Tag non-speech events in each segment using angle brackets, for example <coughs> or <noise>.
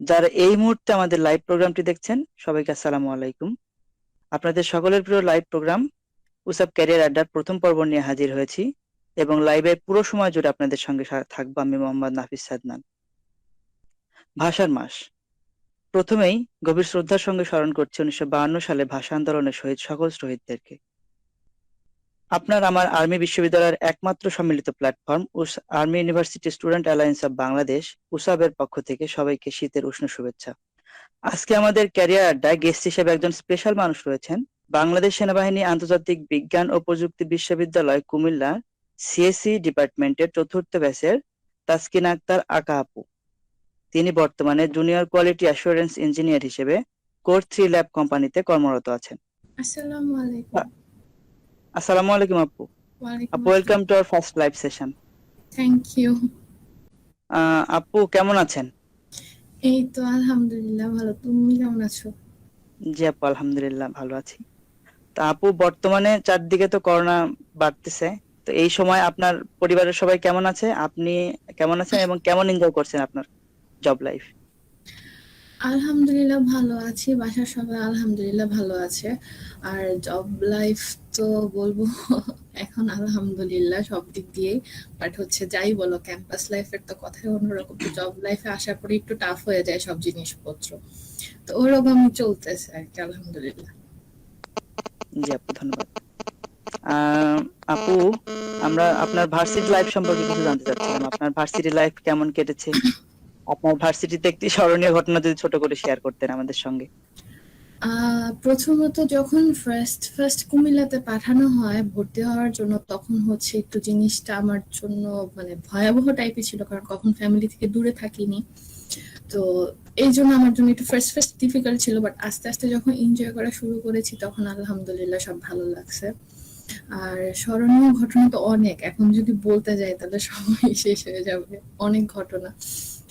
যারা এই মুহূর্তে আমাদের লাইভ প্রোগ্রামটি দেখছেন, সবাইকে আসসালামু আলাইকুম। আপনাদের সকলের প্রিয় লাইভ প্রোগ্রাম উসাব ক্যারিয়ার আড্ডার প্রথম পর্ব নিয়ে হাজির হয়েছি এবং লাইভের পুরো সময় জুড়ে আপনাদের সঙ্গে থাকব আমি মোহাম্মদ নাফিস সাদনান। ভাষার মাস। প্রথমেই গভীর শ্রদ্ধার সঙ্গে স্মরণ করছি উনিশশো সালে ভাষা আন্দোলনের শহীদ সকল শহীদদেরকে। আপনার আমার আর্মি বিশ্ববিদ্যালয়ের একমাত্র সম্মিলিত platform us, army university student alliance of Bangladesh, উসাবের পক্ষ থেকে সবাইকে শীতের উষ্ণ শুভেচ্ছা। আজকে আমাদের ক্যারিয়ার আড্ডায় গেস্ট হিসেবে একজন স্পেশাল মানুষ রয়েছেন। বাংলাদেশ সেনাবাহিনী, আন্তর্জাতিক বিজ্ঞান ও প্রযুক্তি বিশ্ববিদ্যালয় কুমিল্লা সিএসসি ডিপার্টমেন্টের চতুর্থ ব্যাচের তাসকিন আক্তার আকা আপু। তিনি বর্তমানে জুনিয়র কোয়ালিটি অ্যাসুরেন্স ইঞ্জিনিয়ার হিসেবে কোর থ্রি ল্যাব কোম্পানিতে কর্মরত আছেন। আসসালামু আলাইকুম। আসসালামু আলাইকুম আপু। আপু welcome to our first live session thank you আপু কেমন আছেন? এই তো আলহামদুলিল্লাহ ভালো। তুমি কেমন আছো? জি আপু আলহামদুলিল্লাহ ভালো আছি। তা আপু বর্তমানে চারদিকে তো করোনা বাড়তেছে। তো এই সময় আপনার পরিবারের সবাই কেমন আছে? আপনি কেমন আছেন এবং কেমন এনজয় করছেন আপনার জব লাইফ আলহামদুলিল্লাহ ভালো আছি। বাসার সবাই আলহামদুলিল্লাহ ভালো আছে। আর জব লাইফ তো বলব, এখন আলহামদুলিল্লাহ সব দিক দিয়েই। বাট হচ্ছে যাই বলো ক্যাম্পাস লাইফের তো কথাই অন্যরকম। জব লাইফে আসার পরে একটু টাফ হয়ে যায় সব জিনিসপত্র। তো ওরকমই চলতেছে আর কি, আলহামদুলিল্লাহ। জি আপু, ধন্যবাদ। আপু, আমরা আপনার ভার্সিটি লাইফ সম্পর্কে কিছু জানতে চাচ্ছিলাম। আপনার ভার্সিটি লাইফ কেমন কেটেছে? আপনার ভার্সিটিতে একটি স্মরণীয় ঘটনা যদি ছোট করে শেয়ার করতেন আমাদের সঙ্গে। প্রথমত যখন ফার্স্ট ফার্স্ট কুমিল্লাতে পাঠানো হয়, ভর্তি হওয়ার জন্য, তখন হচ্ছে একটু জিনিসটা আমার জন্য মানে ভয়াবহ টাইপের ছিল, কারণ কখন ফ্যামিলি থেকে দূরে থাকিনি। তো এই জন্য আমার জন্য একটু ফার্স্ট ফার্স্ট ডিফিকাল্ট ছিল বাট আস্তে আস্তে যখন এনজয় করা শুরু করেছি, তখন আলহামদুলিল্লাহ সব ভালো লাগছে। আর স্মরণীয় ঘটনা তো অনেক, এখন যদি বলতে যাই, তাহলে সময় <laughs> শেষ হয়ে যাবে, অনেক ঘটনা।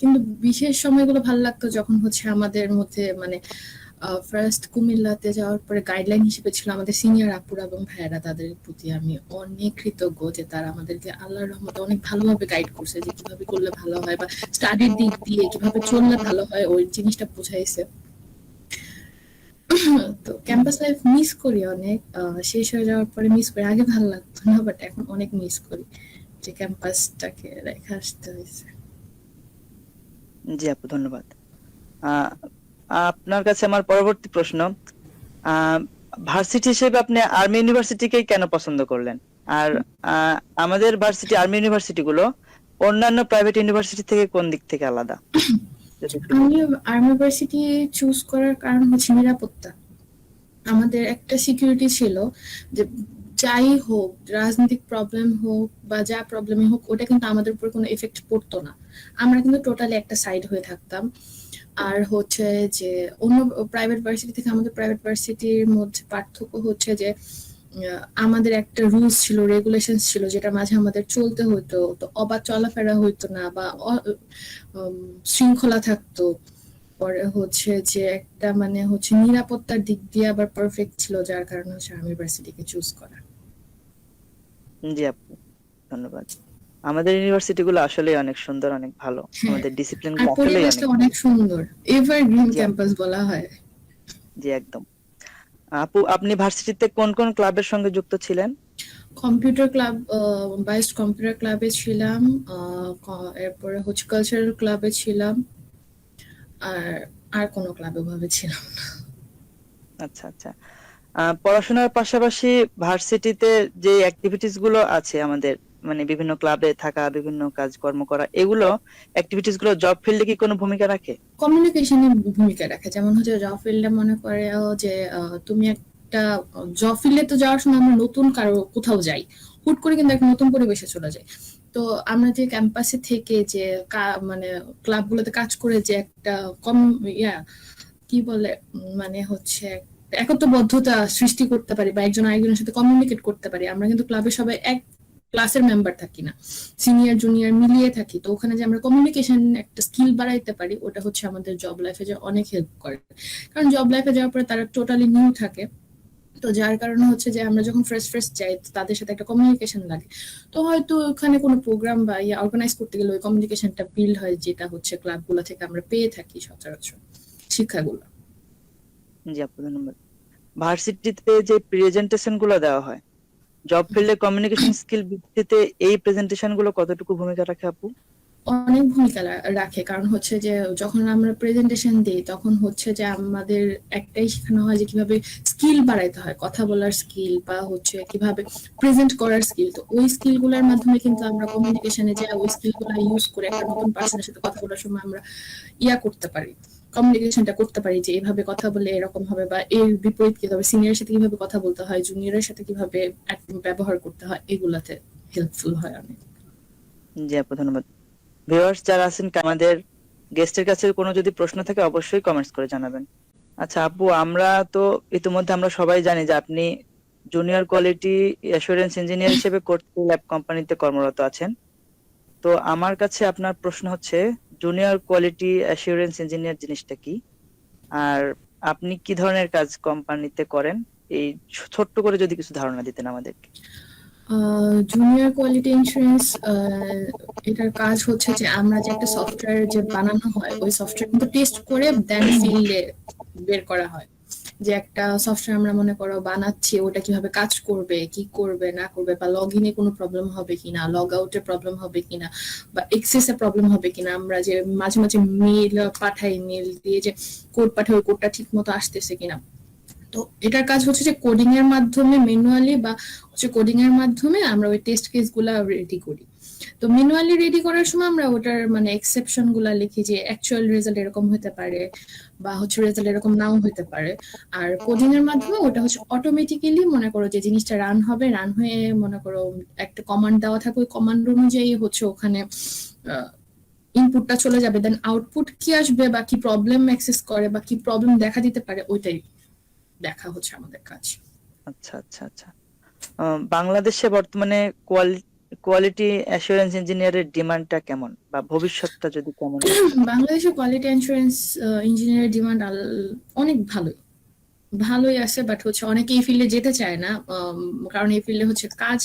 কিন্তু বিশেষ সময়গুলো ভালো লাগতো যখন হচ্ছে আমাদের মধ্যে মানে ফার্স্ট কুমিল্লাতে যাওয়ার পরে গাইডলাইন হিসেবে ছিল আমাদের সিনিয়র আপুরা এবং ভাইয়েরা, তাদের প্রতি আমি অনেক কৃতজ্ঞ যে তারা আমাদেরকে আল্লাহর রহমতে অনেক ভালোভাবে গাইড করছে যে কীভাবে করলে ভালো হয় বা স্টাডির দিক দিয়ে কীভাবে চললে ভালো হয়, ওই জিনিসটা বুঝাইছে। তো ক্যাম্পাস লাইফ মিস করি অনেক শেষ হয়ে যাওয়ার পরে মিস করি। আগে ভালো লাগতো না বাট এখন অনেক মিস করি যে ক্যাম্পাসটাকে রেখে আসতে হয়েছে। জি আপু, ধন্যবাদ। আপনার কাছে আমার পরবর্তী প্রশ্ন ভার্সিটি হিসেবে আপনি আর্মি ইউনিভার্সিটিকেই কেন পছন্দ করলেন? আর আমাদের ভার্সিটি আর্মি ইউনিভার্সিটি গুলো অন্যান্য প্রাইভেট ইউনিভার্সিটি থেকে কোন দিক থেকে আলাদা? আমি আর্মি ইউনিভার্সিটি চুজ করার কারণ হচ্ছে নিরাপত্তা। আমাদের একটা সিকিউরিটি ছিল যে যাই হোক, রাজনৈতিক প্রবলেম হোক বা যা প্রবলেমই হোক, ওটা কিন্তু আমাদের উপর কোনো এফেক্ট পড়তো না। আমরা কিন্তু টোটালি একটা সাইড হয়ে থাকতাম। আর হচ্ছে যে অন্য প্রাইভেট ভার্সিটি থেকে আমাদের প্রাইভেট ভার্সিটির মধ্যে পার্থক্য হচ্ছে যে আমাদের একটা রুলস ছিল রেগুলেশন ছিল, যেটা মাঝে আমাদের চলতে হতো তো অবাধ চলাফেরা হইতো না বা শৃঙ্খলা থাকতো। পরে হচ্ছে যে একটা মানে হচ্ছে নিরাপত্তার দিক দিয়ে আবার পারফেক্ট ছিল, যার কারণে হচ্ছে আর্মি ভার্সিটিকে চুজ করা। জি আপু, ধন্যবাদ। আমাদের ইউনিভার্সিটি গুলো আসলে অনেক সুন্দর অনেক ভালো। হ্যাঁ। আমাদের ডিসিপ্লিন অনেক সুন্দর। এভার গ্রিন জি। ক্যাম্পাস বলা হয়। জি একদম। আপু আপনি ভার্সিটিতে কোন কোন ক্লাবের সঙ্গে যুক্ত ছিলেন? কম্পিউটার ক্লাব বাইস্ট কম্পিউটার ক্লাবে ছিলাম এরপরে হচ্ছে কালচারাল ক্লাবে ছিলাম আর আর কোনো ক্লাবে ভাবে ছিলাম না। আচ্ছা আচ্ছা। পড়াশোনার পাশাপাশি ভার্সিটিতে যে অ্যাক্টিভিটিসগুলো আছে আমাদের মানে বিভিন্ন ক্লাবে থাকা, বিভিন্ন কাজকর্ম করা, এগুলো অ্যাক্টিভিটিসগুলো জব ফিল্ডে কি কোনো ভূমিকা রাখে? কমিউনিকেশনের ভূমিকা রাখে। যেমন হচ্ছে জব ফিল্ডে মনে করে যে তুমি একটা জব ফিল্ডে তো যাওয়ার সময় আমরা নতুন কারও কোথাও যাই। হুট করে কিন্তু একটা নতুন পরিবেশে চলে যাই। তো আমরা যে ক্যাম্পাসে থেকে যে মানে ক্লাবগুলোতে কাজ করে যে একটা কম, ইয়া, কি বলে মানে হচ্ছে একত্রবদ্ধতা সৃষ্টি করতে পারি বা একজন আরেকজনের সাথে কমিউনিকেট করতে পারি, আমরা কিন্তু ক্লাবে সবাই এক ক্লাসের মেম্বার থাকি না। সিনিয়র জুনিয়র মিলিয়ে থাকি। তো ওখানে যে আমরা কমিউনিকেশন একটা স্কিল বাড়াইতে পারি, ওটা হচ্ছে আমাদের জব লাইফে যে অনেক হেল্প করে। কারণ জব লাইফে যাওয়ার পরে তারা টোটালি নিউ থাকে। তো যার কারণে হচ্ছে যে আমরা যখন ফ্রেশ ফ্রেশ যাই তাদের সাথে একটা কমিউনিকেশন লাগে। তো হয়তো ওখানে কোনো প্রোগ্রাম বা ইয়ে অর্গানাইজ করতে গেলে ওই কমিউনিকেশনটা বিল্ড হয়, যেটা হচ্ছে ক্লাবগুলো থেকে আমরা পেয়ে থাকি সচরাচর, শিক্ষাগুলো। জি আপু ধন্যবাদ ভার্সিটিতে যে প্রেজেন্টেশনগুলো দেওয়া হয় জব ফিল্ডে কমিউনিকেশন স্কিল ভিত্তিতে এই প্রেজেন্টেশনগুলো কতটুকু ভূমিকা রাখে আপু? অনেক ভূমিকা রাখে। কারণ হচ্ছে যে, যখন আমরা প্রেজেন্টেশন দিই, তখন হচ্ছে যে আমাদের একটাই শেখানো হয় যে কীভাবে স্কিল বাড়াইতে হয়। কথা বলার স্কিল বা হচ্ছে কীভাবে প্রেজেন্ট করার স্কিল তো ওই স্কিলগুলোর মাধ্যমে কিন্তু আমরা কমিউনিকেশনে যে ওই স্কিলগুলো ইউজ করে একটা নতুন পার্সনের সাথে কথা বলার সময় আমরা ইয়া করতে পারি। কমিউনিকেশনটা করতে পারি যে এইভাবে কথা বলে এরকম হবে বা এর বিপরীত কীভাবে সিনিয়রের সাথে কীভাবে কথা বলতে হয়? জুনিয়রের সাথে কীভাবে ব্যবহার করতে হয়? এগুলাতে হেল্পফুল হয় অনেক। জি আপু, ধন্যবাদ। ভিউয়ার্স যারা আছেন আমাদের গেস্টের কাছে কোনো যদি প্রশ্ন থাকে, অবশ্যই কমেন্টস করে জানাবেন। আচ্ছা আপু, আমরা তো ইতিমধ্যে আমরা সবাই জানি যে আপনি জুনিয়র কোয়ালিটি অ্যাসুরেন্স ইঞ্জিনিয়ার হিসেবে কোর্টে ল্যাব কোম্পানিতে কর্মরত আছেন। তো আমার কাছে আপনার প্রশ্ন হচ্ছে জুনিয়র কোয়ালিটি অ্যাসিওরেন্স ইঞ্জিনিয়ার জিনিসটা কি? আর আপনি কি ধরনের কাজ কোম্পানিতে করেন? এই ছোট্ট করে যদি কিছু ধারণা দিতেন আমাদেরকে। জুনিয়র কোয়ালিটি ইন্স্যুরেন্স এটার কাজ হচ্ছে যে আমরা যে একটা সফটওয়্যার যে বানানো হয়, ওই সফটওয়্যার কিন্তু টেস্ট করে দেন ফিল্ডে বের করা হয়। যে একটা সফটওয়্যার আমরা মনে করো বানাচ্ছি, ওটা কীভাবে কাজ করবে, কি করবে, না করবে, বা লগ ইনে কোনো প্রবলেম হবে কিনা লগ আউটে প্রবলেম হবে কিনা, বা এক্সেসে প্রবলেম হবে কিনা, আমরা যে মাঝে মাঝে মেল পাঠাই মেল দিয়ে যে কোড পাঠাই, ওই কোডটা ঠিক মতো আসতেছে কিনা। তো এটার কাজ হচ্ছে যে কোডিং এর মাধ্যমে ম্যানুয়ালি বা হচ্ছে কোডিং এর মাধ্যমে আমরা ওই টেস্ট কেসগুলা রেডি করি। তো ম্যানুয়ালি রেডি করার সময় আমরা ওটার মানে এক্সেপশনগুলা লিখি যে অ্যাকচুয়াল রেজাল্ট এরকম হতে পারে বা হচ্ছে রেজাল্ট এরকম নাও হতে পারে। আর কোডিং এর মাধ্যমে ওটা হচ্ছে অটোমেটিক্যালি মনে করো যে জিনিসটা রান হবে রান হয়ে মনে করো একটা কমান্ড দেওয়া থাকে, ওই কমান্ড অনুযায়ী হচ্ছে ওখানে ইনপুটটা চলে যাবে। দেন আউটপুট কি আসবে বা কি প্রবলেম অ্যাক্সেস করে বা কি প্রবলেম দেখা দিতে পারে, ওইটাই দেখা হচ্ছে আমাদের কাজ। আচ্ছা আচ্ছা আচ্ছা। বাংলাদেশে বর্তমানে কোয়ালিটি অ্যাসুরেন্স ইঞ্জিনিয়ারের ডিমান্ডটা কেমন? বা ভবিষ্যৎটা যদি কেমন? বাংলাদেশে কোয়ালিটি ইন্স্যুরেন্স ইঞ্জিনিয়ারের ডিমান্ড অনেক ভালোই। ভালোই আছে বাট হচ্ছে অনেকে এই ফিল্ডে যেতে চায় না। কারণ এই ফিল্ডে হচ্ছে কাজ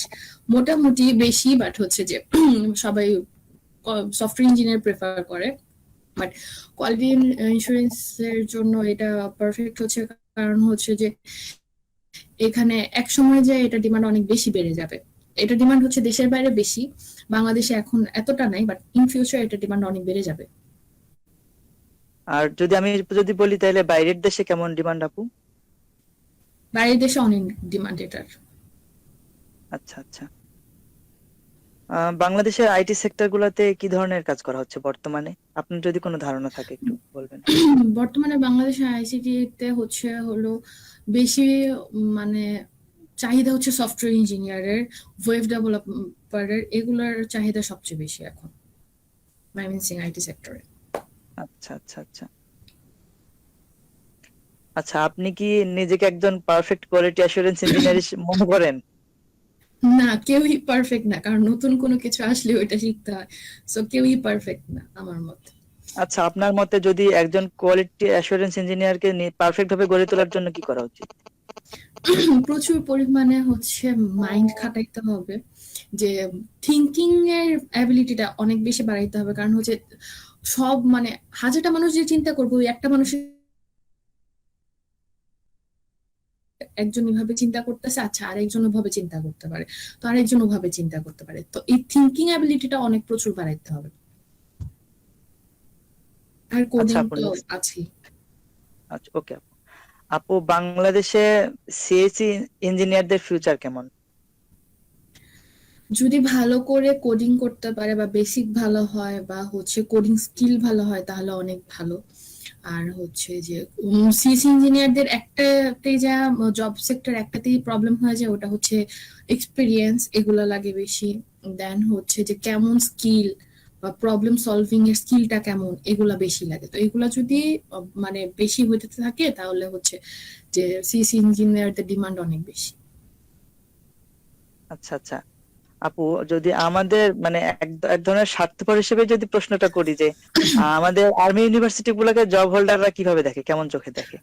মোটামুটি বেশি বাট হচ্ছে যে <clears throat> সবাই সফটওয়্যার ইঞ্জিনিয়ার প্রেফার করে। বাট কোয়ালিটি ইন্স্যুরেন্স এর জন্য এটা পারফেক্ট হচ্ছে, কারণ হচ্ছে যে এখানে এক সময় যে এটা ডিমান্ড অনেক বেশি বেড়ে যাবে। এটা ডিমান্ড হচ্ছে দেশের বাইরে বেশি বাংলাদেশে এখন এতটা নাই বাট ইন ফিউচার এটা ডিমান্ড অনেক বেড়ে যাবে। আর যদি আমি যদি বলি তাহলে বাইরের দেশে কেমন ডিমান্ড আপু? বাইরের দেশে অনেক ডিমান্ড এটার। আচ্ছা আচ্ছা। বাংলাদেশের আইটি সেক্টর গুলাতে কি ধরনের কাজ করা হচ্ছে বর্তমানে? আপনার যদি কোনো ধারণা থাকে একটু বলবেন। বর্তমানে বাংলাদেশের আইসিটি তে হচ্ছে হলো বেশি মানে চাহিদা হচ্ছে সফটওয়্যার ইঞ্জিনিয়ারের ওয়েব ডেভেলপারের এগুলোর চাহিদা সবচেয়ে বেশি এখন ময়মনসিং আইটি সেক্টরে আচ্ছা আচ্ছা আচ্ছা। আচ্ছা আপনি কি নিজেকে একজন পারফেক্ট কোয়ালিটি অ্যাসুরেন্স ইঞ্জিনিয়ার মনে করেন? না কেউই পারফেক্ট না কারণ নতুন কোনো কিছু আসলে ওইটা শিখতে হয়। সো কেউই পারফেক্ট না আমার মতে। আচ্ছা আপনার মতে যদি একজন কোয়ালিটি অ্যাসুরেন্স ইঞ্জিনিয়ারকে পারফেক্ট ভাবে গড়ে তোলার জন্য কি করা উচিত? <coughs> প্রচুর পরিমাণে হচ্ছে মাইন্ড খাটাইতে হবে যে থিঙ্কিং এর অ্যাবিলিটিটা অনেক বেশি বাড়াইতে হবে। কারণ হচ্ছে সব মানে হাজারটা মানুষ যে চিন্তা করবে ওই একটা মানুষের একজন এভাবে চিন্তা করতেছে আচ্ছা আরেকজন ওভাবে চিন্তা করতে পারে। তো আরেকজন ওভাবে চিন্তা করতে পারে। তো এই থিঙ্কিং অ্যাবিলিটিটা অনেক প্রচুর বাড়াইতে হবে। আর কোডিং তো next. আছেই। আচ্ছা ওকে আপু আপু, বাংলাদেশে সিএসসি ইঞ্জিনিয়ারদের ফিউচার কেমন? যদি ভালো করে কোডিং করতে পারে বা বেসিক ভালো হয় বা হচ্ছে কোডিং স্কিল ভালো হয়, তাহলে অনেক ভালো। আর হচ্ছে যে সিএসসি ইঞ্জিনিয়ারদের একটাতেই যা জব সেক্টর একটাতেই প্রবলেম হয়ে যায় ওটা হচ্ছে এক্সপিরিয়েন্স এগুলো লাগে বেশি। দেন হচ্ছে যে, কেমন স্কিল প্রবলেম সলভিং এর স্কিলটা কেমন এগুলা বেশি লাগে। তো এগুলা যদি মানে বেশি হতে থাকে তাহলে হচ্ছে যে সিএসসি ইঞ্জিনিয়ারদের ডিমান্ড অনেক বেশি। আচ্ছা আচ্ছা। আপু যদি আমাদের মানে এক এক ধরনের স্বার্থপর হিসেবে যদি প্রশ্নটা করি যে <coughs> আমাদের আর্মি ইউনিভার্সিটি গুলোকে জব হোল্ডাররা কীভাবে দেখে? কেমন চোখে দেখে?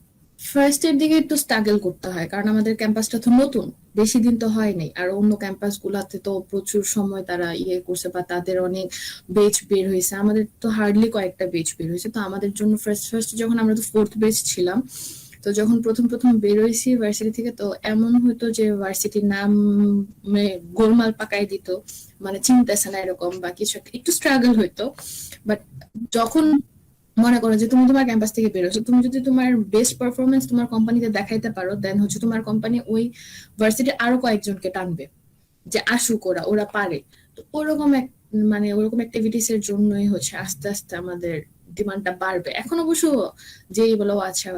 ফার্স্ট এর দিকে একটু স্ট্রাগল করতে হয়, কারণ আমাদের ক্যাম্পাসটা তো নতুন, বেশি দিন তো হয়নি আর অন্য ক্যাম্পাস গুলাতে তো প্রচুর সময় তারা ইয়ে করছে বা তাদের অনেক বেচ বের হয়েছে। আমাদের তো হার্ডলি কয়েকটা বেচ বের হয়েছে। তো আমাদের জন্য ফার্স্ট ফার্স্ট যখন আমরা তো ফোর্থ বেচ ছিলাম, তো যখন প্রথম প্রথম বের হয়েছি ভার্সিটি থেকে, তো এমন হতো যে ভার্সিটির নাম গোলমাল পাকাই দিত মানে চিনতেছে না এরকম বা কিছু একটা, একটু স্ট্রাগল হইতো। বাট যখন মনে করো যে তুমি তোমার ক্যাম্পাস থেকে বেরোছো, তুমি যদি তোমার বেস্ট পারফরমেন্স তোমার কোম্পানিতে দেখাইতে পারো দেন হচ্ছে তোমার কোম্পানি ওই ভার্সিটির আরও কয়েকজনকে টানবে, যে আসুক ওরা ওরা পারে। তো ওরকম এক মানে ওরকম অ্যাক্টিভিটিস এর জন্যই হচ্ছে আস্তে আস্তে আমাদের ডিমান্ডটা বাড়বে। এখন অবশ্য যেই বলো আচ্ছা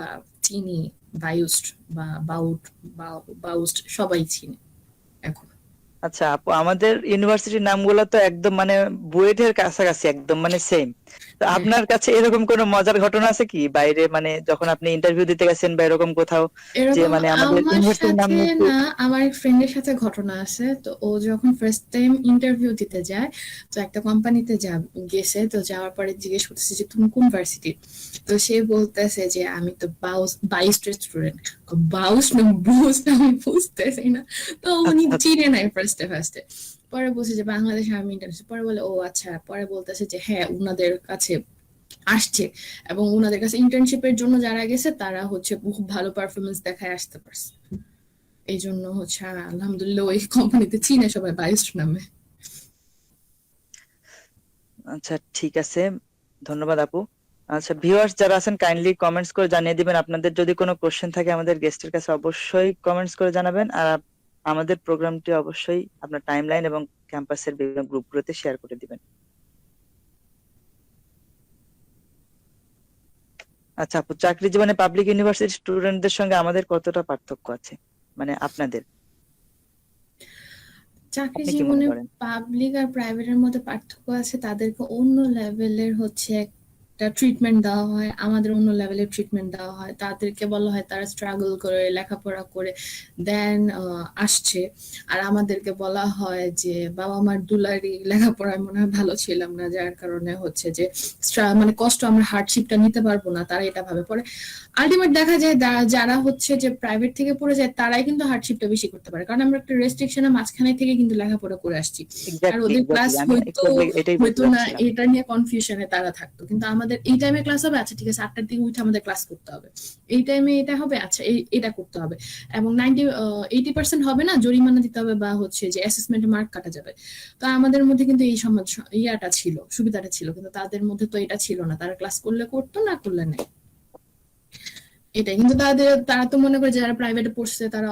চিনি বায়ুস্ট বা বাউট বা বাউস্ট সবাই চিনি, এখন। আচ্ছা আপু আমাদের ইউনিভার্সিটির নামগুলো তো একদম মানে বুয়েটের কাছাকাছি একদম মানে সেম তো। আপনার কাছে এরকম কোনো মজার ঘটনা আছে কি? বাইরে মানে যখন আপনি ইন্টারভিউ দিতে গেছেন বা এরকম কোথাও যে মানে আমাদের ইউনিভার্সিটির নাম না আমার এক ফ্রেন্ডের সাথে ঘটনা আছে। তো ও যখন ফার্স্ট টাইম ইন্টারভিউ দিতে যায় তো একটা কোম্পানিতে যা গেছে তো যাওয়ার পরে জিজ্ঞেস করতেছে যে তুমি কোন ভার্সিটি তো সে বলতেছে যে আমি তো বাউস বাইস্টের স্টুডেন্ট বাউস না বুস আমি বুঝতেছি না। তো উনি আচ্ছা। চিনে নাই ফার্স্টে ফার্স্টে পরে বলছে যে, বাংলাদেশে আমি ইন্টারভিউ পরে বলে, ও আচ্ছা। পরে বলতেছে যে হ্যাঁ উনাদের কাছে আসছে এবং ওনাদের কাছে ইন্টার্নশিপের জন্য যারা গেছে, তারা হচ্ছে খুব ভালো পারফরমেন্স দেখায় আসতে পারছে। এই জন্য হচ্ছে, আলহামদুলিল্লাহ, ওই কোম্পানিতে চিনে সবাই বাইস্ট নামে। আচ্ছা ঠিক আছে। ধন্যবাদ আপু। আচ্ছা ভিউয়ার্স যারা আছেন কাইন্ডলি কমেন্টস করে জানিয়ে দিবেন। আপনাদের যদি কোনো কোশ্চেন থাকে আমাদের গেস্টের কাছে, অবশ্যই কমেন্টস করে জানাবেন। আর আমাদের প্রোগ্রামটি অবশ্যই আপনার টাইমলাইন এবং ক্যাম্পাসের বিভিন্ন গ্রুপগুলোতে শেয়ার করে দিবেন। আচ্ছা আপু চাকরি জীবনে পাবলিক ইউনিভার্সিটি স্টুডেন্টদের সঙ্গে আমাদের কতটা পার্থক্য আছে? মানে আপনাদের? চাকরি মনে জীবনে পাবলিক আর প্রাইভেটের মধ্যে পার্থক্য আছে তাদেরকে অন্য লেভেলের হচ্ছে একটা ট্রিটমেন্ট দেওয়া হয় আমাদের অন্য লেভেলের ট্রিটমেন্ট দেওয়া হয়। তাদেরকে বলা হয় তারা স্ট্রাগল করে লেখাপড়া করে দেন আসছে। আর আমাদেরকে বলা হয় যে বাবা মার দুলারি লেখাপড়ায় মনে হয় ভালো ছিলাম না যার কারণে হচ্ছে যে মানে কষ্ট আমরা হার্ডশিপটা নিতে পারব না তারা এটা ভাবে। পরে আলটিমেট দেখা যায় যারা হচ্ছে যে প্রাইভেট থেকে পড়ে যায় তারাই কিন্তু হার্ডশিপটা বেশি করতে পারে। কারণ আমরা একটা রেস্ট্রিকশনের মাঝখানে থেকে কিন্তু লেখাপড়া করে আসছি। আর ওদের ক্লাস হয়তো হয়তো না এটা নিয়ে কনফিউশনে তারা থাকতো। কিন্তু আমাদের, এই টাইমে ক্লাস হবে? আচ্ছা ঠিক আছে, আটটার দিকে উঠে আমাদের ক্লাস করতে হবে। এই টাইমে এটা হবে? আচ্ছা এটা করতে হবে। এবং নাইনটি এইটি পার্সেন্ট হবে না? জরিমানা দিতে হবে বা হচ্ছে যে অ্যাসেসমেন্টে মার্ক কাটা যাবে। তো আমাদের মধ্যে কিন্তু এই সমাজ, ইয়াটা ছিল, সুবিধাটা ছিল। কিন্তু তাদের মধ্যে তো এটা ছিল না। তারা ক্লাস করলে করতো, না করলে নেই। এটাই। কিন্তু তাদের, তারা তো মনে করে যারা প্রাইভেটে পড়ছে, তারা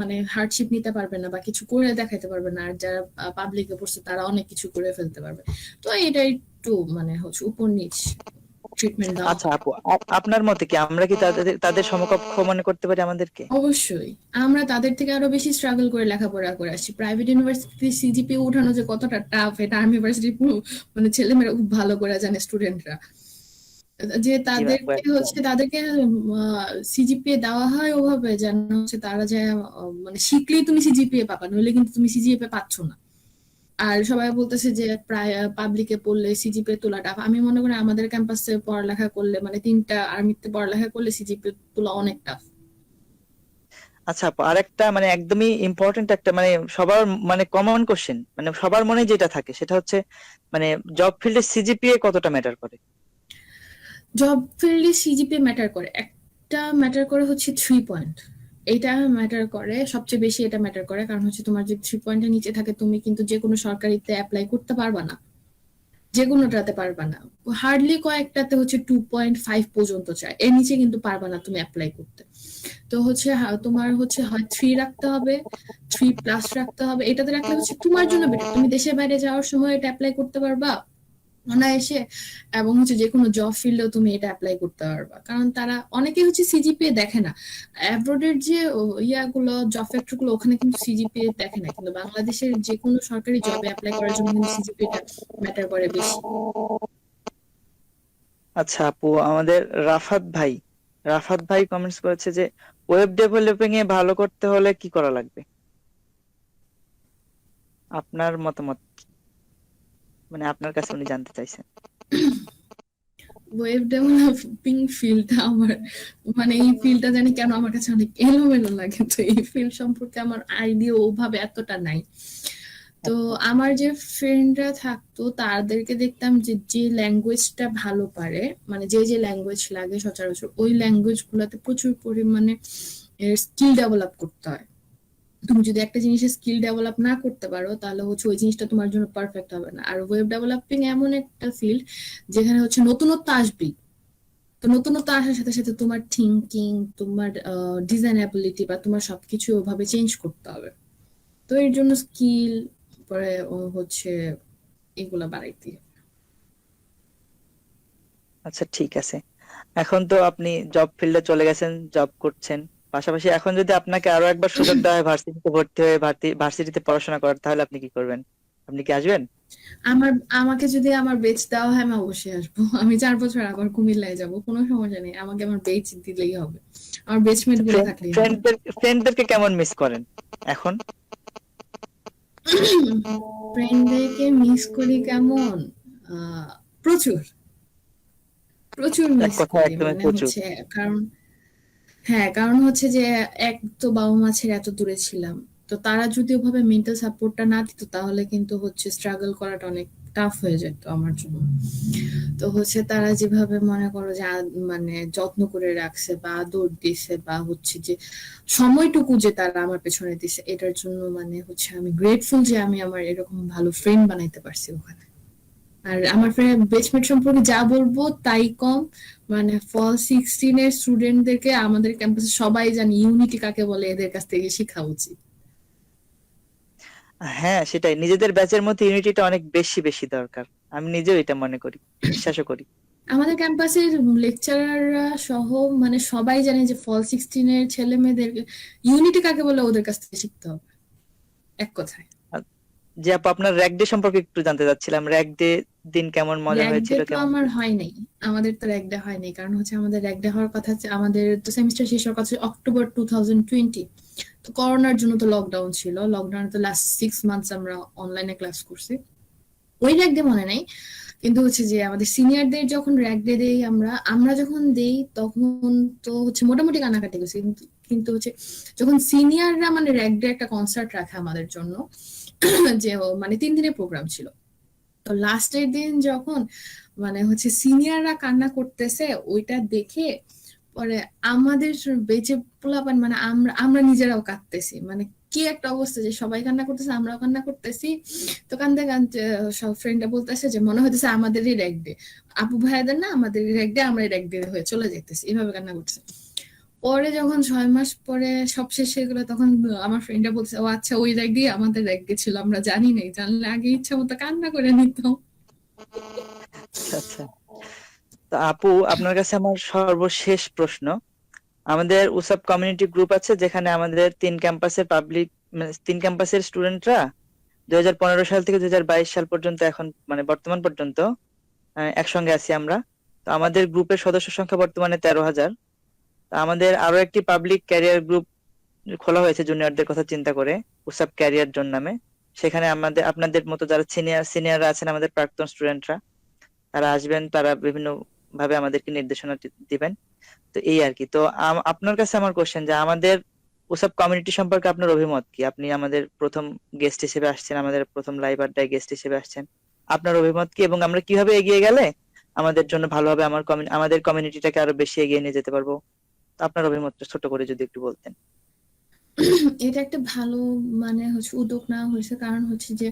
মানে হার্ডশিপ নিতে পারবে না বা কিছু করে দেখাতে পারবে না। আর যারা পাবলিকে পড়ছে, তারা অনেক কিছু করে ফেলতে পারবে। তো এটা একটু মানে হচ্ছে উপর নিচ ট্রিটমেন্ট দেওয়া। আচ্ছা আপু আপনার মতে কি আমরা কি তাদের তাদের সমকক্ষ মনে করতে পারি আমাদেরকে? অবশ্যই। আমরা তাদের থেকে আরও বেশি স্ট্রাগল করে লেখাপড়া করে আসছি। প্রাইভেট ইউনিভার্সিটি সিজিপি উঠানো যে কতটা টাফ এটা আমি ইউনিভার্সিটি মানে ছেলেমেয়েরা খুব ভালো করে জানে স্টুডেন্টরা যে তাদেরকে হচ্ছে তাদেরকে সিজিপিএ দেওয়া হয় ওভাবে যেন হচ্ছে তারা যে মানে শিখলেই তুমি সিজিপিএ পাবা নইলে কিন্তু তুমি সিজিপিএ পাচ্ছ না। আর সবাই বলতেছে যে প্রায় পাবলিকে পড়লে সিজিপিএ তোলা টাফ আমি মনে করি আমাদের ক্যাম্পাসে পড়ালেখা করলে মানে তিনটা আর্মিতে পড়ালেখা করলে সিজিপিএ তোলা অনেক টাফ আচ্ছা আপু আরেকটা মানে একদমই ইম্পর্টেন্ট একটা মানে সবার মানে কমন কোশ্চেন মানে সবার মনে যেটা থাকে সেটা হচ্ছে মানে জব ফিল্ডে সিজিপিএ কতটা ম্যাটার করে? জব ফিল্ডে সিজিপিএ ম্যাটার করে। একটা ম্যাটার করে হচ্ছে থ্রি পয়েন্ট এটা ম্যাটার করে, সবচেয়ে বেশি এটা ম্যাটার করে, কারণ হচ্ছে তোমার যে থ্রি পয়েন্টের নিচে থাকে, তুমি কিন্তু যে কোনো সরকারিতে অ্যাপ্লাই করতে পারবা না। যে কোনোটাতে পারবা না। হার্ডলি কয়েকটাতে হচ্ছে টু পয়েন্ট ফাইভ পর্যন্ত চায় এর নিচে কিন্তু পারবা না তুমি অ্যাপ্লাই করতে। তো হচ্ছে তোমার হচ্ছে হয় থ্রি রাখতে হবে থ্রি প্লাস রাখতে হবে। এটাতে রাখলে হচ্ছে তোমার জন্য বেটার তুমি দেশের বাইরে যাওয়ার সময় এটা অ্যাপ্লাই করতে পারবা। অনায়াসে, এবং হচ্ছে যে কোনো জব ফিল্ডেও তুমি এটা অ্যাপ্লাই করতে পারবা। কারণ তারা অনেকে হচ্ছে সিজিপিএ দেখে না। অ্যাব্রোডের যে ইয়াগুলো জব ফ্যাক্টরগুলো, ওখানে কিন্তু সিজিপিএ দেখে না। কিন্তু বাংলাদেশের যে কোনো সরকারি জবে অ্যাপ্লাই করার জন্য কিন্তু সিজিপিএটা ম্যাটার করে বেশি। আচ্ছা আপু, আমাদের রাফাত ভাই। রাফাত ভাই কমেন্টস করেছে যে ওয়েব ডেভেলপিং এ ভালো করতে হলে কি করা লাগবে? আপনার মতামত? মানে আপনার কাছে উনি জানতে চাইছেন। ওয়েব ডেভেলপিং ফিল্ডটা আমার মানে এই ফিল্ডটা জানি কেন আমার কাছে অনেক এলোমেলো লাগে। তো এই ফিল্ড সম্পর্কে আমার আইডিয়া ওভাবে এতটা নাই। তো আমার যে ফ্রেন্ডরা থাকতো, তাদেরকে দেখতাম যে যে ল্যাঙ্গুয়েজটা ভালো পারে মানে যে যে ল্যাঙ্গুয়েজ লাগে সচরাচর, ওই ল্যাঙ্গুয়েজ গুলাতে প্রচুর পরিমাণে স্কিল ডেভেলপ করতে হয়। তুমি যদি একটা জিনিসের স্কিল ডেভেলপ না করতে পারো, তাহলে হচ্ছে ওই জিনিসটা তোমার জন্য পারফেক্ট হবে না। আর ওয়েব ডেভেলপিং এমন একটা ফিল্ড যেখানে হচ্ছে নতুনত্ব আসবেই। তো নতুনত্ব আসার সাথে সাথে তোমার থিঙ্কিং তোমার ডিজাইন অ্যাবিলিটি বা তোমার সবকিছু ওভাবে চেঞ্জ করতে হবে। তো এর জন্য স্কিল পরে হচ্ছে এগুলা বাড়াইতে। আচ্ছা ঠিক আছে। এখন তো আপনি জব ফিল্ডে চলে গেছেন জব করছেন। পাশাপাশি এখন যদি আপনাকে আরও একবার সুযোগ দেওয়া হয় ভার্সিটিতে ভর্তি হয়ে ভার্সিটিতে পড়াশোনা করার তাহলে আপনি কি করবেন? আপনি কি আসবেন? আমার আমাকে যদি আমার বেচ দেওয়া হয় আমি অবশ্যই আসব। আমি চার বছর আবার কুমিল্লায় যাব কোনো সমস্যা নেই। আমাকে আমার বেচ দিলেই হবে। আমার বেচমেন্টগুলো থাকলেই হবে। ফ্রেন্ডদের ফ্রেন্ডদেরকে কেমন মিস করেন? এখন? ফ্রেন্ডদেরকে মিস করি কেমন? প্রচুর। প্রচুর মিস করি মানে হচ্ছে কারণ হ্যাঁ কারণ হচ্ছে যে এক তো বাবা মা ছেড়ে এত দূরে ছিলাম। তো তারা যদি ওভাবে মেন্টাল সাপোর্টটা না দিত, তাহলে কিন্তু হচ্ছে স্ট্রাগল করাটা অনেক টাফ হয়ে যেত আমার জন্য। তো হচ্ছে তারা যেভাবে মনে করো যে মানে যত্ন করে রাখছে বা আদর দিছে বা হচ্ছে যে সময়টুকু যে তারা আমার পেছনে দিছে, এটার জন্য মানে হচ্ছে আমি গ্রেটফুল যে আমি আমার এরকম ভালো ফ্রেন্ড বানাইতে পারছি ওখানে। আর আমার ফ্রেন্ড বেচমেট সম্পর্কে যা বলব তাই কম। মানে ফল সিক্সটিন এর স্টুডেন্টদেরকে আমাদের ক্যাম্পাসে সবাই জানি ইউনিটি কাকে বলে এদের কাছ থেকে শেখা উচিত। হ্যাঁ সেটাই। নিজেদের ব্যাচের মধ্যে ইউনিটিটা অনেক বেশি বেশি দরকার। আমি নিজেও এটা মনে করি বিশ্বাসও করি। আমাদের ক্যাম্পাসের লেকচারাররা সহ মানে সবাই জানে যে ফল সিক্সটিন এর ছেলে মেয়েদের ইউনিটি কাকে বলে ওদের কাছ থেকে শিখতে হবে। এক কথায়। যে আপু আপনার র্যাক ডে সম্পর্কে একটু জানতে চাচ্ছিলাম। র্যাক ডে দিন কেমন মজা হয়েছিল কেমন আমার হয় নাই। আমাদের তো র্যাক ডে হয় নাই। কারণ হচ্ছে আমাদের র্যাক ডে হওয়ার কথা আমাদের তো সেমিস্টার শেষ হওয়ার কথা অক্টোবর টু থাউজেন্ড টোয়েন্টি তো করোনার জন্য তো লকডাউন ছিল। লকডাউনে তো লাস্ট সিক্স মান্থস আমরা অনলাইনে ক্লাস করছি। ওই র্যাক ডে মনে নাই। কিন্তু হচ্ছে যে আমাদের সিনিয়রদের যখন র্যাক ডে দেই আমরা আমরা যখন দেই তখন তো হচ্ছে মোটামুটি কানাকাটি গেছে কিন্তু কিন্তু হচ্ছে যখন সিনিয়ররা মানে র্যাক ডে একটা কনসার্ট রাখে আমাদের জন্য <coughs> যে মানে তিন দিনের প্রোগ্রাম ছিল। তো লাস্টের দিন যখন মানে হচ্ছে সিনিয়ররা কান্না করতেছে, ওইটা দেখে পরে আমাদের বেঁচে পোলাপান মানে আমরা আমরা নিজেরাও কাঁদতেছি। মানে কি একটা অবস্থা যে সবাই কান্না করতেছে, আমরাও কান্না করতেছি। তো কান্দতে কান্দতে সব ফ্রেন্ডরা বলতেছে যে, মনে হইতেছে আমাদেরই র্যাক ডে আপু ভাইয়াদের না আমাদের র্যাক ডে আমরা র্যাক ডে হয়ে চলে যেতেছি এভাবে কান্না করতেছে। পরে যখন ছয় মাস পরে সব শেষ হয়ে গেলো, তখন আমার ফ্রেন্ডরা বলছে, ও আচ্ছা ওই র্যাক দিয়ে আমাদের র্যাক ডে ছিল আমরা জানি নাই। জানলে আগে ইচ্ছা মতো কান্না করে নিতাম আচ্ছা আচ্ছা। আপু, আপনার কাছে আমার সর্বশেষ প্রশ্ন। আমাদের উসাব কমিউনিটি গ্রুপ আছে, যেখানে আমাদের তিন ক্যাম্পাসের পাবলিক মানে তিন ক্যাম্পাসের স্টুডেন্টরা দুই হাজার পনেরো সাল থেকে দুই হাজার বাইশ সাল পর্যন্ত এখন মানে বর্তমান পর্যন্ত একসঙ্গে আছি আমরা। তো আমাদের গ্রুপের সদস্য সংখ্যা বর্তমানে তেরো হাজার। আমাদের আরও একটি পাবলিক ক্যারিয়ার গ্রুপ খোলা হয়েছে জুনিয়রদের কথা চিন্তা করে, উসাব ক্যারিয়ার জোন নামে। সেখানে আমাদের, আপনাদের মতো যারা সিনিয়র সিনিয়ররা আছেন আমাদের প্রাক্তন স্টুডেন্টরা তারা আসবেন, তারা বিভিন্ন ভাবে আমাদেরকে নির্দেশনা দিবেন। তো এই আর কি। তো আপনার কাছে আমার কোশ্চেন যে আমাদের ওসব কমিউনিটি সম্পর্কে আপনার অভিমত কি? আপনি আমাদের প্রথম গেস্ট হিসেবে আসছেন, আমাদের প্রথম লাইভ আড্ডায় গেস্ট হিসেবে আসছেন। আপনার অভিমত কি? এবং আমরা কীভাবে এগিয়ে গেলে আমাদের জন্য ভালো হবে? আমার আমাদের কমিউনিটিটাকে আরও বেশি এগিয়ে নিয়ে যেতে পারব? আপনার অভিমতটা ছোট করে যদি একটু বলতেন। এটা একটা ভালো মানে হচ্ছে উদ্যোগ নেওয়া হয়েছে। কারণ হচ্ছে যে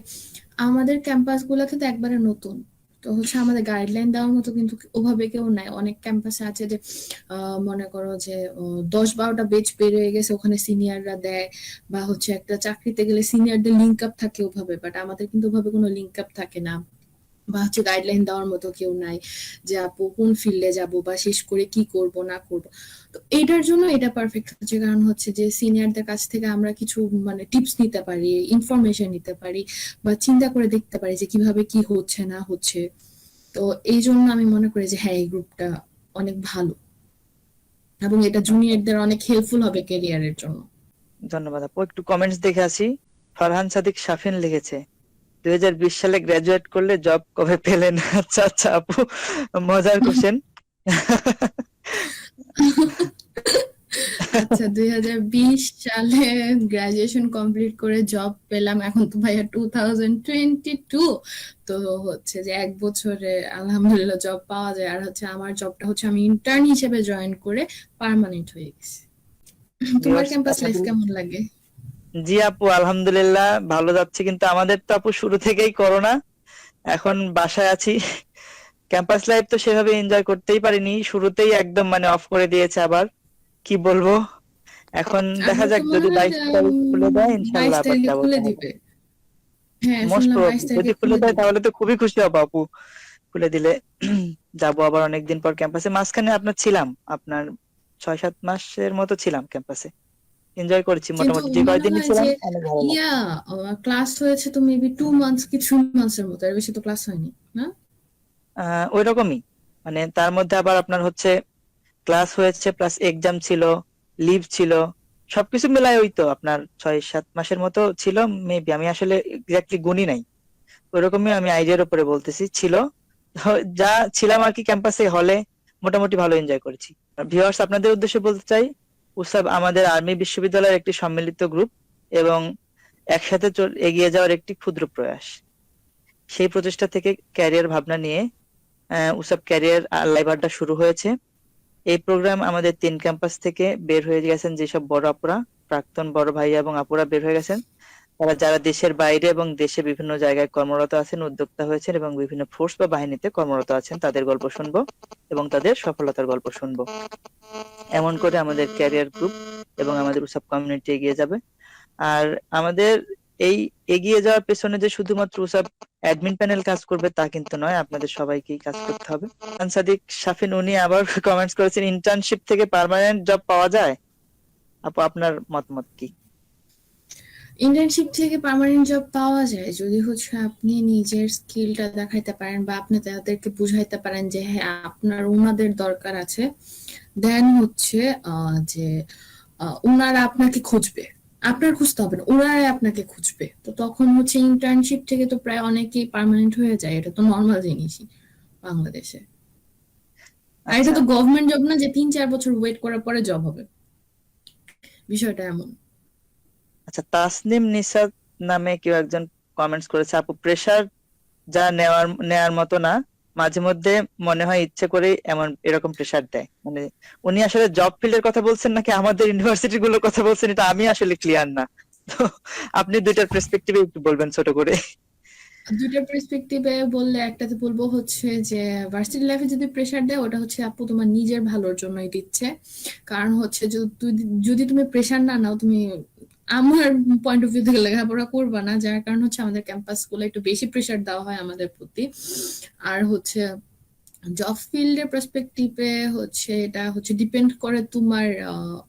আমাদের ক্যাম্পাসগুলো কিন্তু একবারে নতুন। তো হচ্ছে আমাদের গাইডলাইন দেওয়ার মতো কিন্তু ওভাবে কেউ নাই। অনেক ক্যাম্পাসে আছে যে মনে করো যে দশ বারোটা বেচ হয়ে গেছে, ওখানে সিনিয়ররা দেয় বা হচ্ছে একটা চাকরিতে গেলে সিনিয়রদের লিঙ্ক আপ থাকে ওভাবে। বাট আমাদের কিন্তু ওভাবে কোনো লিঙ্ক আপ থাকে না। বা হচ্ছে গাইডলাইন দেওয়ার মতো কেউ নাই যে, আপু কোন ফিল্ডে যাব বা শেষ করে কি করব, না করব। তো এটার জন্য এটা পারফেক্ট হচ্ছে। কারণ হচ্ছে যে সিনিয়রদের কাছ থেকে আমরা কিছু মানে টিপস নিতে পারি ইনফরমেশন নিতে পারি বা চিন্তা করে দেখতে পারি যে কীভাবে কি হচ্ছে, না হচ্ছে। তো এই জন্য আমি মনে করি যে হ্যাঁ এই গ্রুপটা অনেক ভালো। এবং এটা জুনিয়রদের অনেক হেল্পফুল হবে ক্যারিয়ারের জন্য। ধন্যবাদ আপু। একটু কমেন্টস দেখে আসি। ফারহান সাদিক শাফিন লিখেছে, দুই হাজার বিশ সালে গ্রাজুয়েট করলে জব কবে পেলেন? <laughs> আচ্ছা আচ্ছা আপু, মজার কোশ্চেন আচ্ছা দুই হাজার বিশ সালে গ্রাজুয়েশন কমপ্লিট করে জব পেলাম। এখন তো ভাইয়া টু থাউজেন্ড টোয়েন্টি টু তো হচ্ছে যে এক বছরে আলহামদুলিল্লাহ জব পাওয়া যায়। আর হচ্ছে আমার জবটা হচ্ছে আমি ইন্টার্ন হিসেবে জয়েন করে পার্মানেন্ট হয়ে গেছি। তোমার ক্যাম্পাস লাইফ কেমন লাগে? জি আপু আলহামদুলিল্লাহ ভালো যাচ্ছে। কিন্তু আমাদের তো আপু শুরু থেকেই করোনা এখন বাসায় আছি। ক্যাম্পাস লাইফ তো সেভাবে এনজয় করতেই পারিনি। শুরুতেই একদম মানে অফ করে দিয়েছে আবার। কি বলব? এখন দেখা যাক যদি মনে হয় বাইশ তারিখ খুলে দেয় ইনশাল্লাহ আবার যাব তাহলে। হ্যাঁ মোস্ট যদি খুলে দেয় তাহলে তো খুবই খুশি হব আপু। খুলে দিলে <clears throat> যাব আবার অনেকদিন পর ক্যাম্পাসে মাঝখানে আপনার ছিলাম আপনার ছয় সাত মাসের মতো ছিলাম ক্যাম্পাসে এনজয় করেছি মোটামুটি যে কয়দিনই ছিলাম। ইয়া ক্লাস হয়েছে তো মেবি টু মান্থস কি থ্রি মান্থস এর মতো এর বেশি তো ক্লাস হয়নি না? ওই রকমই মানে তার মধ্যে আবার আপনার হচ্ছে ক্লাস হয়েছে প্লাস এক্সাম ছিল লিভ ছিল, সবকিছু মিলাই ওই তো আপনার ছয়, সাত মাসের মতো ছিল মেবি আমি আসলে এক্স্যাক্টলি গুনি নাই। ওইরকমই আমি আইডিয়ার উপরে বলতেছি, ছিল। যা ছিলাম আর কি ক্যাম্পাসে হলে মোটামুটি ভালো এনজয় করেছি। ভিউয়ার্স আপনাদের উদ্দেশ্যে বলতে চাই উসাব আমাদের আর্মি বিশ্ববিদ্যালয়ের একটি সম্মিলিত গ্রুপ এবং একসাথে এগিয়ে যাওয়ার একটি ক্ষুদ্র প্রয়াস। সেই প্রচেষ্টা থেকে ক্যারিয়ার ভাবনা নিয়ে উসাব ক্যারিয়ার লাইভ আড্ডা শুরু হয়েছে। এই প্রোগ্রাম আমাদের তিন ক্যাম্পাস থেকে বের হয়ে গেছেন যেসব বড় আপুরা, প্রাক্তন বড় ভাইয়া এবং আপুরা বের হয়ে গেছেন। তারা যারা দেশের বাইরে এবং দেশে বিভিন্ন জায়গায় কর্মরত আছেন, উদ্যোক্তা হয়েছেন এবং বিভিন্ন ফোর্স বা বাহিনীতে কর্মরত আছেন, তাদের গল্প শুনব এবং তাদের সফলতার গল্প শুনব। এমন করে আমাদের ক্যারিয়ার গ্রুপ এবং আমাদের উসাব কমিউনিটি এগিয়ে যাবে। আর আমাদের এই এগিয়ে যাওয়ার পেছনে যে শুধুমাত্র উসাব অ্যাডমিন প্যানেল কাজ করবে তা কিন্তু নয়, আপনাদের সবাইকেই কাজ করতে হবে। সাদিক, শাফিন, উনি আবার <laughs> কমেন্টস করেছেন ইন্টার্নশিপ থেকে পার্মানেন্ট জব পাওয়া যায়? আপু, আপনার মতামত কি? ইন্টার্নশিপ থেকে পার্মানেন্ট জব পাওয়া যায় যদি হচ্ছে আপনি নিজের স্কিলটা দেখাইতে পারেন বা আপনি তাদেরকে বুঝাইতে পারেন যে হ্যাঁ আপনার ওনাদের দরকার আছে। দেন হচ্ছে যে ওনারা আপনাকে খুঁজবে। আপনার খুঁজতে হবে না ওরাই আপনাকে খুঁজবে। তো তখন হচ্ছে ইন্টার্নশিপ থেকে তো প্রায় অনেকেই পার্মানেন্ট হয়ে যায় এটা তো নর্মাল জিনিসই বাংলাদেশে। আর এটা তো আচ্ছা। গভর্নমেন্ট জব না যে তিন চার বছর ওয়েট করার পরে জব হবে। বিষয়টা এমন। আচ্ছা তাসনিম নিসাদ নামে কেউ একজন কমেন্টস করেছে আপু প্রেসার যা নেওয়ার নেওয়ার মতো না মাঝে মধ্যে মনে হয় ইচ্ছে করে এমন এরকম প্রেসার দেয়। মানে উনি আসলে জব ফিল্ডের কথা বলছেন নাকি আমাদের ইউনিভার্সিটি গুলোর কথা বলছেন এটা আমি আসলে ক্লিয়ার না। তো আপনি দুইটার পার্সপেক্টিভে একটু বলবেন ছোট করে। দুইটা পার্সপেক্টিভে বললে একটাতে বলব হচ্ছে যে ভার্সিটি লাইফে যদি প্রেসার দেয়, ওটা হচ্ছে আপু তোমার নিজের ভালোর জন্যই দিচ্ছে। কারণ হচ্ছে যদি তুমি প্রেসার না নাও, তুমি আমার পয়েন্ট অফ ভিউ থেকে লেখাপড়া করবা না, যার কারণ হচ্ছে আমাদের ক্যাম্পাসগুলো একটু বেশি প্রেসার দেওয়া হয় আমাদের প্রতি। আর হচ্ছে জব ফিল্ডের পার্সপেক্টিভে হচ্ছে এটা হচ্ছে ডিপেন্ড করে তোমার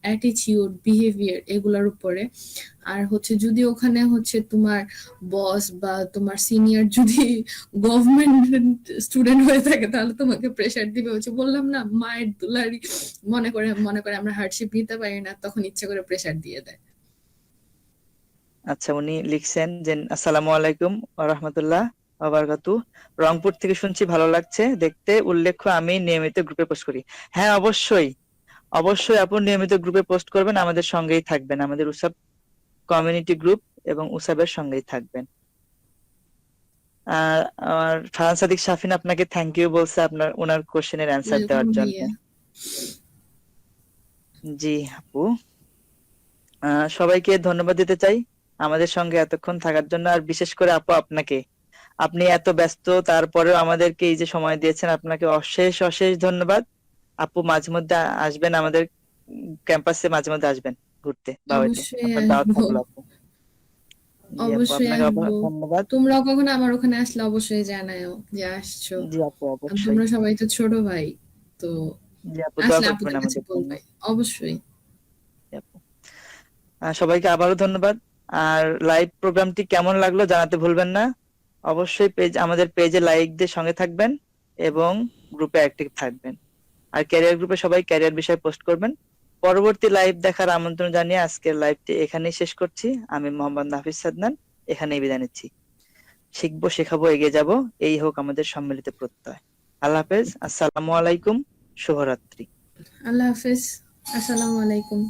অ্যাটিটিউড বিহেভিয়ার এগুলোর উপরে। আর হচ্ছে যদি ওখানে হচ্ছে তোমার বস বা তোমার সিনিয়র যদি গভর্নমেন্ট স্টুডেন্ট হয়ে থাকে, তাহলে তোমাকে প্রেসার দিবে। হচ্ছে বললাম না, মায়ের দুলারি মনে করে মনে করে আমরা হার্ডশিপ নিতে পারি না, তখন ইচ্ছে করে প্রেসার দিয়ে দেয়। আচ্ছা উনি লিখছেন যে আসসালামু আলাইকুম রাহমাতুল্লাহ ওয়া রংপুর থেকে শুনছি ভালো লাগছে। দেখতে উল্লেখ্য আমি নিয়মিত গ্রুপে পোস্ট করি। হ্যাঁ অবশ্যই। অবশ্যই আপনি নিয়মিত গ্রুপে পোস্ট করবেন আমাদের সঙ্গেই থাকবেন। আমাদের উসাব কমিউনিটি গ্রুপ এবং উসাবের সঙ্গেই থাকবেন। আর আমার ফারহান সাদিক শাফিন আপনাকে থ্যাংক ইউ বলছে আপনার ওনার কোশ্চেনের অ্যান্সার দেওয়ার জন্য। জি আপু। আহ, সবাইকে ধন্যবাদ দিতে চাই। আমাদের সঙ্গে এতক্ষণ থাকার জন্য আর বিশেষ করে আপু আপনাকে। আপনি এত ব্যস্ত তারপরেও আমাদেরকে এই যে সময় দিয়েছেন আপনাকে অশেষ অশেষ ধন্যবাদ। আপু মাঝে মধ্যে আসবেন আমাদের ক্যাম্পাসে মাঝে মধ্যে আসবেন ঘুরতে অবশ্যই ধন্যবাদ। কখনো আমার ওখানে আসলে অবশ্যই জানাও যে আসছো। জি আপু অবশ্যই। তোমরা সবাই তো ছোট ভাই তো আসলে কাছে বলবে। অবশ্যই। সবাইকে আবারও ধন্যবাদ। আর লাইভ প্রোগ্রামটি কেমন লাগল জানাতে ভুলবেন না। অবশ্যই পেজ আমাদের পেজে লাইক দিয়ে সঙ্গে থাকবেন এবং গ্রুপে অ্যাক্টিভ থাকবেন। আর ক্যারিয়ার গ্রুপে সবাই ক্যারিয়ার বিষয়ে পোস্ট করবেন। পরবর্তী লাইভ দেখার আমন্ত্রণ জানিয়ে আজকের লাইভটি এখানেই শেষ করছি। আমি মোহাম্মদ নাফিস সাদনান, এখানেই বিদায় নিচ্ছি। শিখব, শেখাবো, এগিয়ে যাব, এই হোক আমাদের সম্মিলিত প্রত্যয়। আল্লাহ হাফেজ, আসসালামু আলাইকুম, শুভরাত্রি। আল্লাহ হাফেজ, আসসালামু আলাইকুম।